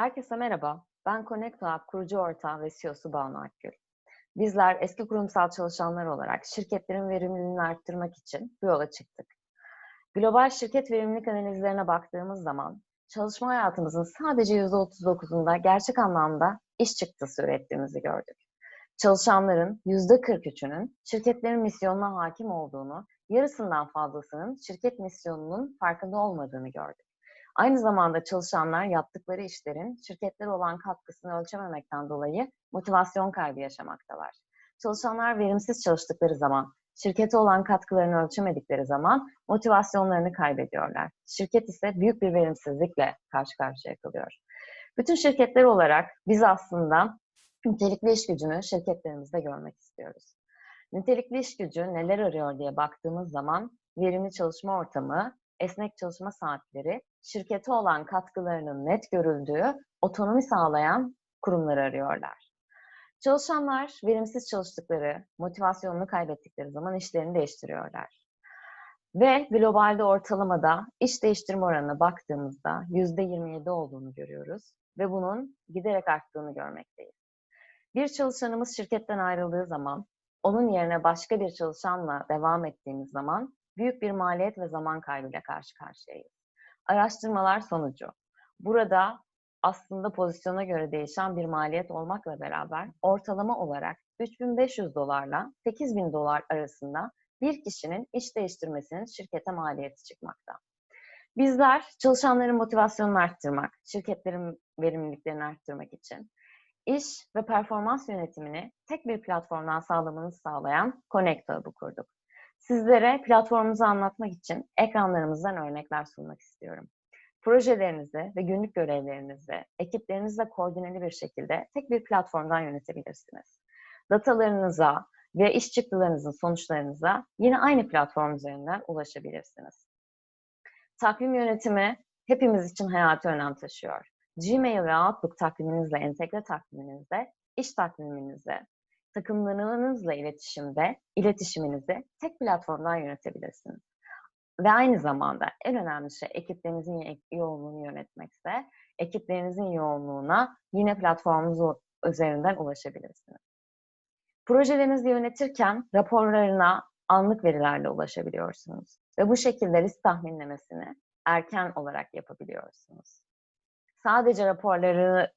Herkese merhaba. Ben Connect Lab kurucu ortağı ve CEO'su Banu Akgül. Bizler eski kurumsal çalışanlar olarak şirketlerin verimliliğini arttırmak için bu yola çıktık. Global şirket verimlilik analizlerine baktığımız zaman çalışma hayatımızın sadece %39'unda gerçek anlamda iş çıktısı ürettiğimizi gördük. Çalışanların %43'ünün şirketlerin misyonuna hakim olduğunu, yarısından fazlasının şirket misyonunun farkında olmadığını gördük. Aynı zamanda çalışanlar yaptıkları işlerin şirketlere olan katkısını ölçememekten dolayı motivasyon kaybı yaşamaktalar. Çalışanlar verimsiz çalıştıkları zaman, şirkete olan katkılarını ölçemedikleri zaman motivasyonlarını kaybediyorlar. Şirket ise büyük bir verimsizlikle karşı karşıya kalıyor. Bütün şirketler olarak biz aslında nitelikli iş gücünü şirketlerimizde görmek istiyoruz. Nitelikli iş gücü neler arıyor diye baktığımız zaman verimli çalışma ortamı, esnek çalışma saatleri, şirkete olan katkılarının net görüldüğü, otonomi sağlayan kurumları arıyorlar. Çalışanlar verimsiz çalıştıkları, motivasyonunu kaybettikleri zaman işlerini değiştiriyorlar. Ve globalde ortalamada iş değiştirme oranına baktığımızda %27 olduğunu görüyoruz ve bunun giderek arttığını görmekteyiz. Bir çalışanımız şirketten ayrıldığı zaman, onun yerine başka bir çalışanla devam ettiğimiz zaman büyük bir maliyet ve zaman kaybıyla karşı karşıyayız. Araştırmalar sonucu. Burada aslında pozisyona göre değişen bir maliyet olmakla beraber ortalama olarak 3500 dolarla 8000 dolar arasında bir kişinin iş değiştirmesinin şirkete maliyeti çıkmakta. Bizler çalışanların motivasyonunu arttırmak, şirketlerin verimliliklerini arttırmak için iş ve performans yönetimini tek bir platformdan sağlamanızı sağlayan Connect Hub'ı kurduk. Sizlere platformumuzu anlatmak için ekranlarımızdan örnekler sunmak istiyorum. Projelerinizi ve günlük görevlerinizi ekiplerinizle koordineli bir şekilde tek bir platformdan yönetebilirsiniz. Datalarınıza ve iş çıktılarınızın sonuçlarınıza yine aynı platform üzerinden ulaşabilirsiniz. Takvim yönetimi hepimiz için hayati önem taşıyor. Gmail ve Outlook takviminizle, entegre takviminizle, iş takviminizi, takımlarınızla iletişimde iletişiminizi tek platformdan yönetebilirsiniz. Ve aynı zamanda en önemli şey ekiplerinizin yoğunluğunu yönetmekse ekiplerinizin yoğunluğuna yine platformunuz üzerinden ulaşabilirsiniz. Projelerinizi yönetirken raporlarına anlık verilerle ulaşabiliyorsunuz. Ve bu şekilde risk tahminlemesini erken olarak yapabiliyorsunuz. Sadece raporları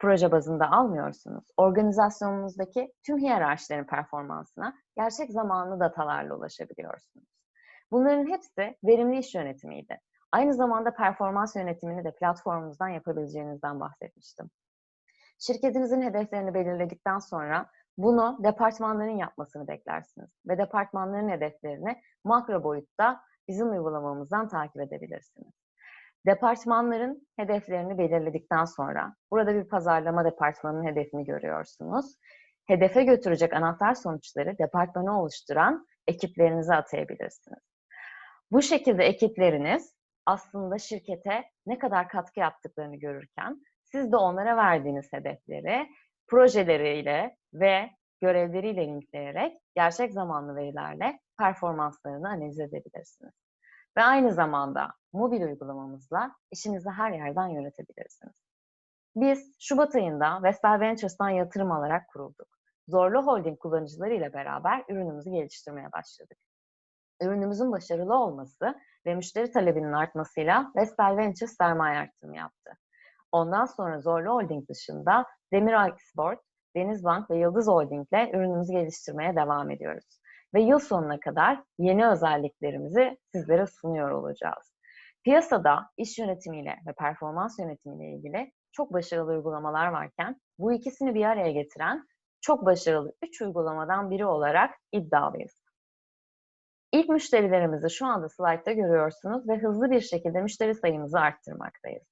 proje bazında almıyorsunuz. Organizasyonunuzdaki tüm hiyerarşilerin performansına gerçek zamanlı datalarla ulaşabiliyorsunuz. Bunların hepsi verimli iş yönetimiydi. Aynı zamanda performans yönetimini de platformumuzdan yapabileceğinizden bahsetmiştim. Şirketinizin hedeflerini belirledikten sonra bunu departmanların yapmasını beklersiniz ve departmanların hedeflerini makro boyutta bizim uygulamamızdan takip edebilirsiniz. Departmanların hedeflerini belirledikten sonra burada bir pazarlama departmanının hedefini görüyorsunuz. Hedefe götürecek anahtar sonuçları departmanı oluşturan ekiplerinize atayabilirsiniz. Bu şekilde ekipleriniz aslında şirkete ne kadar katkı yaptıklarını görürken siz de onlara verdiğiniz hedefleri projeleriyle ve görevleriyle linkleyerek gerçek zamanlı verilerle performanslarını analiz edebilirsiniz. Ve aynı zamanda mobil uygulamamızla işinizi her yerden yönetebilirsiniz. Biz Şubat ayında Vestel Ventures'tan yatırım alarak kurulduk. Zorlu Holding kullanıcıları ile beraber ürünümüzü geliştirmeye başladık. Ürünümüzün başarılı olması ve müşteri talebinin artmasıyla Vestel Ventures sermaye artırımı yaptı. Ondan sonra Zorlu Holding dışında Demir Export, Denizbank ve Yıldız Holding ile ürünümüzü geliştirmeye devam ediyoruz ve yıl sonuna kadar yeni özelliklerimizi sizlere sunuyor olacağız. Piyasada iş yönetimiyle ve performans yönetimiyle ilgili çok başarılı uygulamalar varken bu ikisini bir araya getiren çok başarılı üç uygulamadan biri olarak iddialıyız. İlk müşterilerimizi şu anda slaytta görüyorsunuz ve hızlı bir şekilde müşteri sayımızı arttırmaktayız.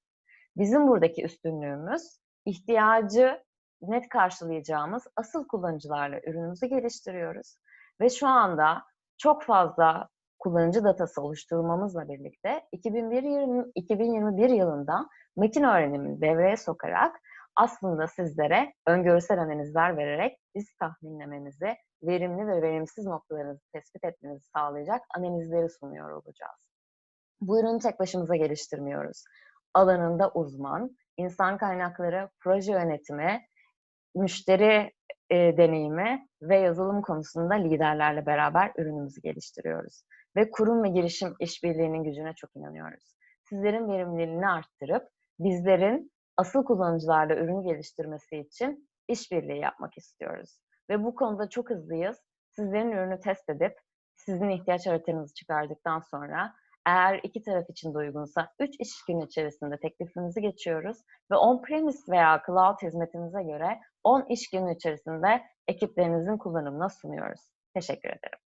Bizim buradaki üstünlüğümüz ihtiyacı net karşılayacağımız asıl kullanıcılarla ürünümüzü geliştiriyoruz ve şu anda çok fazla kullanıcı datası oluşturmamızla birlikte 2021, 2021 yılında metin öğrenimini devreye sokarak aslında sizlere öngörüsel analizler vererek risk tahminlemenizi, verimli ve verimsiz noktalarınızı tespit etmenizi sağlayacak analizleri sunuyor olacağız. Bu ürünü tek başımıza geliştirmiyoruz. alanında uzman, insan kaynakları, proje yönetimi, müşteri e, deneyimi ve yazılım konusunda liderlerle beraber ürünümüzü geliştiriyoruz. Ve kurum ve girişim işbirliğinin gücüne çok inanıyoruz. Sizlerin verimliliğini arttırıp bizlerin asıl kullanıcılarla ürün geliştirmesi için işbirliği yapmak istiyoruz. Ve bu konuda çok hızlıyız. Sizlerin ürünü test edip sizin ihtiyaç haritanızı çıkardıktan sonra eğer iki taraf için de uygunsa 3 iş günü içerisinde teklifimizi geçiyoruz ve on-premise veya cloud hizmetimize göre 10 iş günü içerisinde ekiplerinizin kullanımına sunuyoruz. Teşekkür ederim.